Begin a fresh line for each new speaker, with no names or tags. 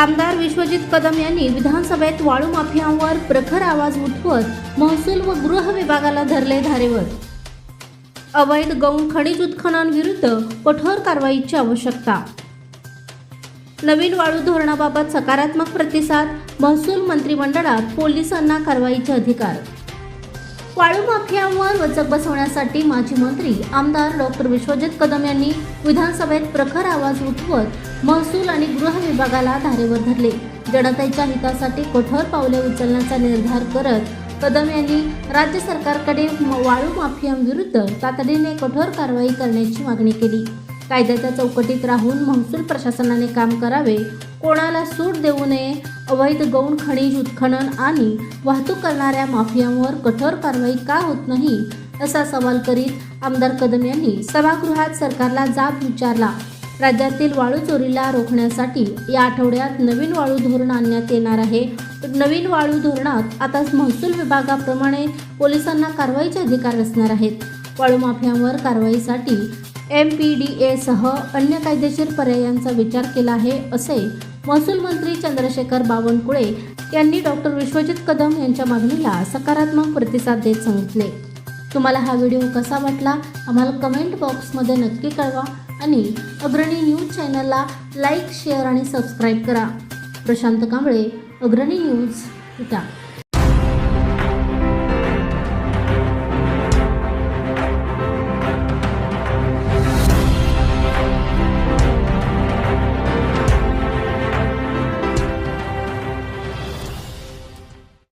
आमदार विश्वजित कदम यांनी विधानसभेत वाळू माफियांवर प्रखर आवाज उठवत महसूल व गृह विभागाला धरले धारेवर. अवैध गौण खनिज उत्खननांविरुद्ध कठोर कारवाईची आवश्यकता. नवीन वाळू धोरणाबाबत सकारात्मक प्रतिसाद महसूल मंत्रिमंडळात पोलिसांना कारवाईचे अधिकार. वाळू माफियांवर वचक बसवण्यासाठी माजी मंत्री आमदार डॉक्टर विश्वजित कदम यांनी विधानसभेत प्रखर आवाज उठवत महसूल आणि गृह विभागाला धारेवर धरले. जनतेच्या हितासाठी कठोर पावले उचलण्याचा निर्धार करत कदम यांनी राज्य सरकारकडे वाळू माफियांविरुद्ध तातडीने कठोर कारवाई करण्याची मागणी केली. कायद्याच्या चौकटीत राहून महसूल प्रशासनाने काम करावे कोणाला सूट देऊ नये अवैध गौण खनिज उत्खनन आणि वाहतूक करणाऱ्या माफियांवर कठोर कारवाई का होत नाही असा सवाल करीत आमदार कदम यांनी सभागृहात सरकारला जाब विचारला. राज्यातील वाळू चोरीला रोखण्यासाठी या आठवड्यात नवीन वाळू धोरण आणण्यात येणार आहे. नवीन वाळू धोरणात आता महसूल विभागाप्रमाणे पोलिसांना कारवाईचे अधिकार असणार आहेत. वाळू माफियांवर कारवाईसाठी एम पी डी एसह अन्य कायदेशीर पर्यायांचा विचार केला आहे असे महसूल मंत्री चंद्रशेखर बावनकुळे यांनी डॉक्टर विश्वजित कदम यांच्या मागणीला सकारात्मक प्रतिसाद देत सांगितले. तुम्हाला हा व्हिडिओ कसा वाटला? आम्हाला कमेंट बॉक्समध्ये नक्की कळवा आणि अग्रणी न्यूज चॅनलला लाईक शेअर आणि सबस्क्राईब करा. प्रशांत कांबळे अग्रणी न्यूज विटा